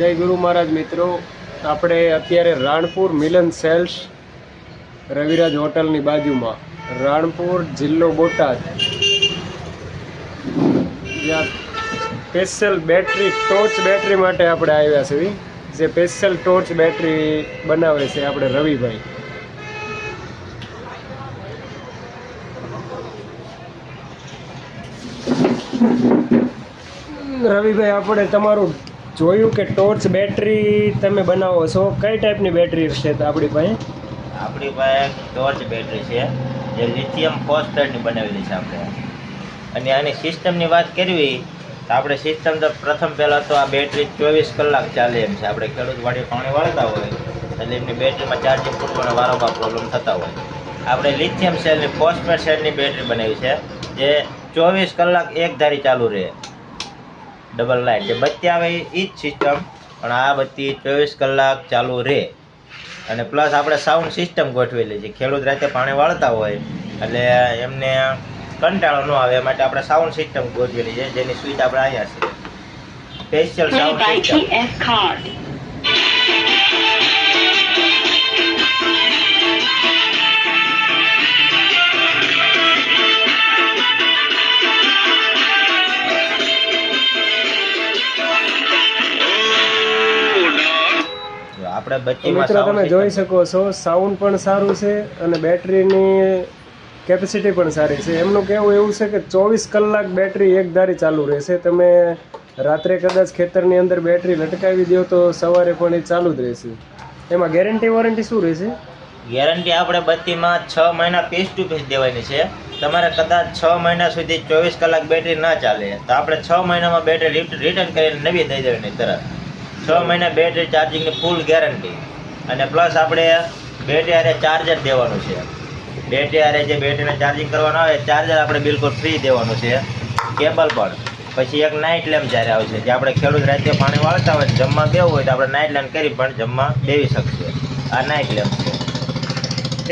જય ગુરુ મહારાજ મિત્રો. આપણે અત્યારે રાણપુર મિલન સેલ્સ રવિરાજ હોટલની બાજુમાં. રાણપુર જિલ્લો બોટાદ. જ્યાં સ્પેશિયલ બેટરી, ટોર્ચ બેટરી માટે આપણે આવ્યા છીએ. જે સ્પેશિયલ ટોર્ચ બેટરી બનાવે છે આપણે રવિભાઈ. રવિભાઈ, આપણે તમારું જોયું કે ટોર્ચ બેટરી તમે બનાવો છો? કઈ ટાઈપની બેટરી છે આપણી પાસે? આપણી પાસે ટોર્ચ બેટરી છે, જે લિથિયમ ફોસ્ફેટની બનાવેલી છે આપણે. અને આની સિસ્ટમની વાત કરવી, તો આપણે સિસ્ટમ તો પ્રથમ પહેલાં તો આ બેટરી ચોવીસ કલાક ચાલે એમ છે. આપણે ખેડૂત વાડી પાણી વાળતા હોય, એટલે એમની બેટરીમાં ચાર્જિંગ ફૂટવાનો વારંવાર પ્રોબ્લેમ થતા હોય. આપણે લિથિયમ સેલની ફોસ્ફેટ સેલની બેટરી બનાવી છે, જે ચોવીસ કલાક એક ધારી ચાલુ રહે. ડબલ લાઇટ જે બત્તી આવે એ જ સિસ્ટમ પણ આ બત્તી ચોવીસ કલાક ચાલુ રહે. અને પ્લસ આપણે સાઉન્ડ સિસ્ટમ ગોઠવેલી છે. ખેડૂત રાતે પાણી વાળતા હોય એટલે એમને કંટાળો ન આવે. એ માટે આપણે સાઉન્ડ સિસ્ટમ ગોઠવેલી છે. જેની સ્વિચ આપણે અહીંયા છે. સ્પેશિયલ સાઉન્ડ સિસ્ટમ આપણે બત્તીમાં મિત્રો તમે જોઈ શકો છો સાઉન્ડ પણ સારું છે અને બેટરીની કેપેસિટી પણ સારી છે. એમનું કહેવું એવું છે કે ચોવીસ કલાક બેટરી એક ધારી ચાલુ રહેશે. તમે રાત્રે કદાચ ખેતરની અંદર બેટરી લટકાવી દો તો સવારે પણ એ ચાલુ જ રહેશે. એમાં ગેરંટી વોરંટી શું રહેશે? ગેરંટી આપણે બત્તીમાં છ મહિના પીસ ટુ પીસ દેવાની છે. તમારે કદાચ છ મહિના સુધી ચોવીસ કલાક બેટરી ના ચાલે. તો આપણે છ મહિનામાં બેટરી રિટર્ન કરીને નવી દઈ દેવાની તરત. છ મહિના બેટરી ચાર્જિંગની ફૂલ ગેરંટી અને પ્લસ આપણે બેટરી હારે ચાર્જર દેવાનું છે. બેટરી હારે જે બેટરીને ચાર્જિંગ કરવાનું આવે ચાર્જર આપણે બિલકુલ ફ્રી દેવાનું છે. કેબલ પણ પછી એક નાઇટ લેમ્પ જ્યારે આવશે જે આપણે ખેડૂત રાતે પાણી વાળતા હોય જમવા બેવું હોય તો આપણે નાઇટ લેમ્પ કરી પણ જમવા બેવી શકશે. આ નાઇટ લેમ્પ છે.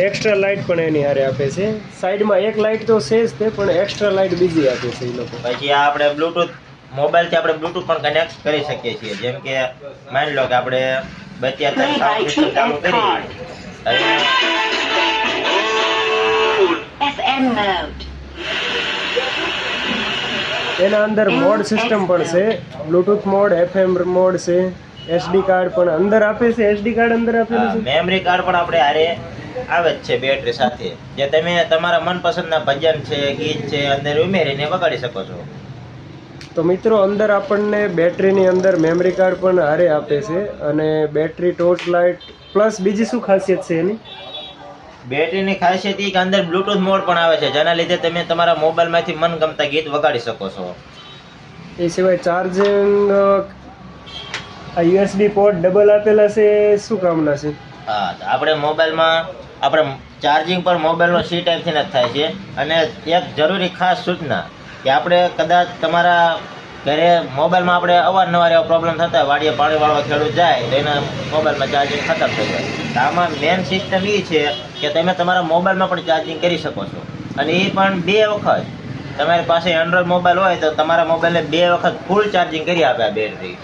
એક્સ્ટ્રા લાઇટ પણ એની હારે આપે છે. સાઈડમાં એક લાઇટ તો છે જ તે પણ એક્સ્ટ્રા લાઇટ બીજી આપે છે એ લોકો. પછી આ આપણે બ્લૂટૂથ મોબાઈલથી આપણે બ્લૂટૂથ પણ કનેક્ટ કરી શકીએ છીએ. જેમ કે માની લો કે આપણે બત્તી Play અત્યારે સિસ્ટમ ચાલુ કરી. એના અંદર મોડ સિસ્ટમ પણ છે. બ્લૂટૂથ મોડ એફએમ મોડ છે. એસડી કાર્ડ પણ અંદર આપે છે? એસડી કાર્ડ અંદર આપે છે? મેમરી કાર્ડ પણ આપણે આરે આવે જ છે બેટરી સાથે. જે તમે તમારા મનપસંદના ભજન છે ગીત છે અંદર ઉમેરીને વગાડી શકો છો. તો મિત્રો અંદર આપણને બેટરીની અંદર મેમરી કાર્ડ પણ હારે આપે છે અને બેટરી ટોર્ચ લાઇટ પ્લસ બીજી શું ખાસિયત છે એની? બેટરીની ખાસિયત એ કે અંદર બ્લૂટૂથ મોડ પણ આવે છે જેના લીધે તમે તમારા મોબાઈલમાંથી મનગમતા ગીત વગાડી શકો છો. એ સિવાય ચાર્જિંગ આ યુએસબી પોર્ટ ડબલ આપેલા છે શું કામના છે? હા આપણે મોબાઈલમાં આપણે ચાર્જિંગ પર મોબાઈલનો સી ટાઈપથી જ થાય છે. અને એક જરૂરી ખાસ સૂચના કે આપણે કદાચ તમારા ઘરે મોબાઈલમાં આપણે અવારનવાર એવા પ્રોબ્લેમ થતા વાડીએ પાણી વાળવા ખેડૂત જાય, તો એના મોબાઈલમાં ચાર્જિંગ ખતમ થઈ જાય. તો આમાં મેઇન સિસ્ટમ એ છે કે તમે તમારા મોબાઈલમાં પણ ચાર્જિંગ કરી શકો છો. અને એ પણ બે વખત. તમારી પાસે એન્ડ્રોઈડ મોબાઈલ હોય તો તમારા મોબાઈલને બે વખત ફૂલ ચાર્જિંગ કરી આપે આ બેટરી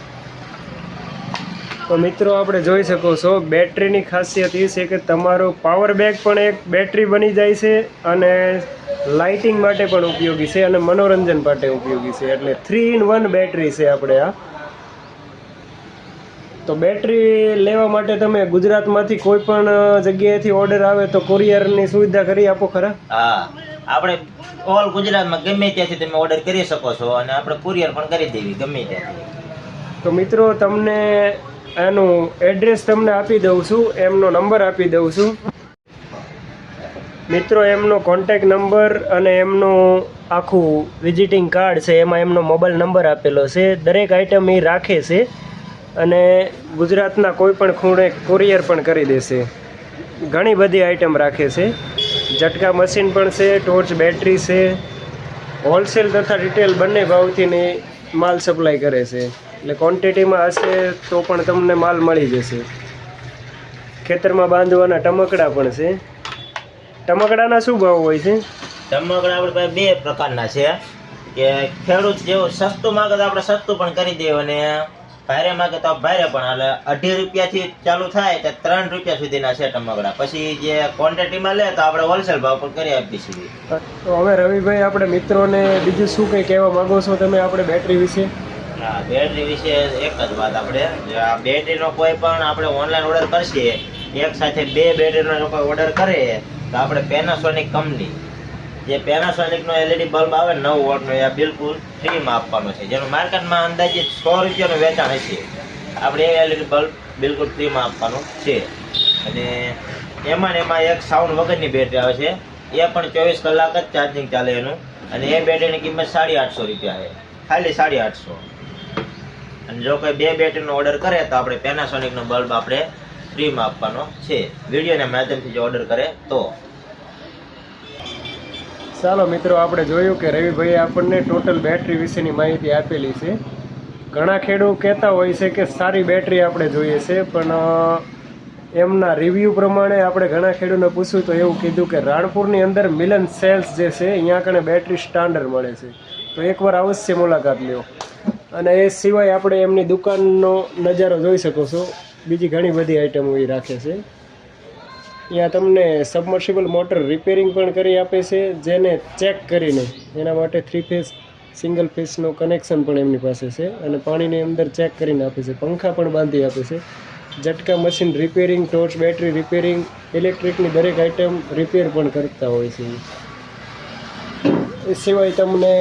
તો મિત્રો, આપણે જોઈ શકો છો બેટરીની ખાસિયત એ છે કે તમારો પાવર બેક પણ એક બેટરી બની જાય છે અને લાઇટિંગ માટે પણ ઉપયોગી છે અને મનોરંજન માટે ઉપયોગી છે. એટલે થ્રી ઇન વન બેટરી છે આપણે આ. તો બેટરી લેવા માટે તમે ગુજરાતમાંથી કોઈ પણ જગ્યાએથી ઓર્ડર આવે તો કુરિયરની સુવિધા કરી આપો ખરા? હા. આપણે ઓલ ગુજરાતમાં ગમે ત્યાંથી તમે ઓર્ડર કરી શકો છો અને આપણે કુરિયર પણ કરી દેવી ગમે ત્યાંથી. તો મિત્રો તમને એનું એડ્રેસ તમને આપી દઉં છું એમનો નંબર આપી દઉં છું. મિત્રો, એમનો કોન્ટેક નંબર અને એમનું આખું વિઝિટિંગ કાર્ડ છે, એમાં એમનો મોબાઈલ નંબર આપેલો છે. દરેક આઈટમ એ રાખે છે અને ગુજરાતના કોઈ પણ ખૂણે કુરિયર પણ કરી દેશે. ઘણી બધી આઈટમ રાખે છે. ઝટકા મશીન પણ છે ટોર્ચ બેટરી છે. હોલસેલ તથા રિટેલ બંને ભાવથી ને માલ સપ્લાય કરે છે. એટલે ક્વોન્ટિટીમાં હશે તો પણ તમને માલ મળી જશે. ખેતરમાં બાંધવાના ટમકડા પણ છે. ટમકડાના શું ભાવ હોય છે? ટમકડા આપણે પાસે બે પ્રકારના છે. કે ખેડૂત જેવો સસ્તું માગે તો આપણે સસ્તું પણ કરી દઈએ અને ભારે માગે તો ભારે પણ. એટલે અઢી રૂપિયાથી ચાલુ થાય તો ત્રણ રૂપિયા સુધીના છે ટમકડા. પછી જે ક્વોન્ટિટીમાં લે તો આપણે હોલસેલ ભાવ પણ કરી આપીએ છીએ. તો હવે રવિભાઈ આપણે મિત્રોને બીજું શું કંઈ કહેવા માંગો છો તમે આપણે બેટરી વિશે? હા બેટરી વિશે એક જ વાત આપણે. આ બેટરીનો કોઈ પણ આપણે ઓનલાઈન ઓર્ડર કરશે એક સાથે બે બેટરીનો લોકો કોઈ ઓર્ડર કરે તો આપણે પેનાસોનિક કંપની જે પેનાસોનિકનો એલઈડી બલ્બ આવે નવ વોટનો, એ બિલકુલ ફ્રીમાં આપવાનો છે. જેનું માર્કેટમાં અંદાજે સો રૂપિયાનું વેચાણ હશે આપણે એ એલઈડી બલ્બ બિલકુલ ફ્રીમાં આપવાનું છે. અને એમાં ને એમાં એક સાઉન્ડ વગરની બેટરી આવે છે. એ પણ ચોવીસ કલાક જ ચાર્જિંગ ચાલે એનું. અને એ બેટરીની કિંમત સાડી આઠસો રૂપિયા છે. ખાલી સાડી આઠસો. અને જો કોઈ બે બેટરીનો ઓર્ડર કરે તો આપણે પેનાસોનિકનો બલ્બ આપણે ફ્રીમાં આપવાનો છે. વિડીયોના માધ્યમથી જો ઓર્ડર કરે તો. ચાલો મિત્રો, આપણે જોયું કે રવિભાઈએ આપણને ટોટલ બેટરી વિશેની માહિતી આપેલી છે. ઘણા ખેડૂત કહેતા હોય છે કે સારી બેટરી આપણે જોઈએ છે, પણ એમના રિવ્યૂ પ્રમાણે આપણે ઘણા ખેડૂતને પૂછ્યું તો એવું કીધું કે રાણપુરની અંદર મિલન સેલ્સ જે છે, અહીંયા કણે બેટરી સ્ટાન્ડર્ડ મળે છે. તો એકવાર અવશ્ય મુલાકાત લ્યો. અને એ સિવાય આપણે એમની દુકાનનો નજારો જોઈ શકો છો. બીજી ઘણી બધી આઈટમો એ રાખે છે. ત્યાં તમને સબમર્સિબલ મોટર રિપેરિંગ પણ કરી આપે છે, જેને ચેક કરીને એના માટે થ્રી ફેઝ સિંગલ ફેસનો કનેક્શન પણ એમની પાસે છે અને પાણીની અંદર ચેક કરીને આપે છે. પંખા પણ બાંધી આપે છે. ઝટકા machine repairing torch battery repairing ઇલેક્ટ્રિકની દરેક આઇટમ રિપેર પણ કરતા હોય છે. એ સિવાય તમને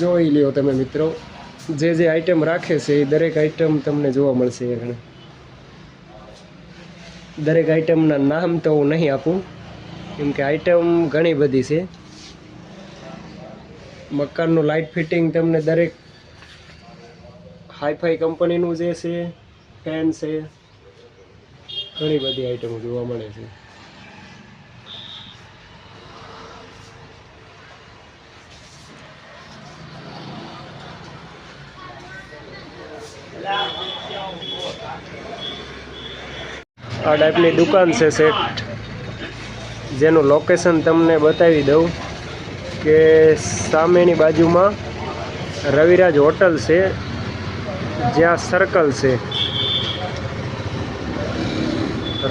જોઈ લ્યો તમે મિત્રો, જે જે આઇટમ રાખે છે એ દરેક આઇટમ તમને જોવા મળશે આગળ દરેક આઇટમના નામ તો હું નહીં આપું, કેમ કે આઇટમ ઘણી બધી છે. મકાનનું લાઇટ ફિટિંગ તમને દરેક હાઈફાઈ કંપનીનું જે છે ફેન છે, ઘણી બધી આઇટમો જોવા મળે છે. આ ટાઈપની દુકાન છે સેટ. જેનું લોકેશન તમને બતાવી દઉં કે સામેની બાજુમાં રવિરાજ હોટલ છે, જ્યાં સર્કલ છે.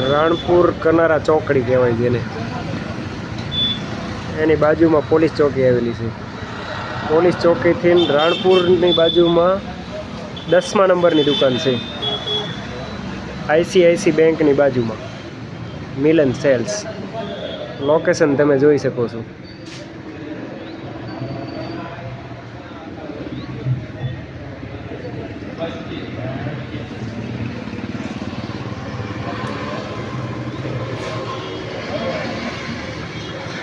રાણપુર કનારા ચોકડી કહેવાય જેને. એની બાજુમાં પોલીસ ચોકી આવેલી છે. પોલીસ ચોકીથી રાણપુરની બાજુમાં દસમા નંબરની દુકાન છે. આઈસીઆઈસી બેંકની બાજુમાં. મિલન સેલ્સ. લોકેશન તમે જોઈ શકો છો.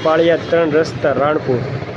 પાળિયા ત્રણ રસ્તા રાણપુર.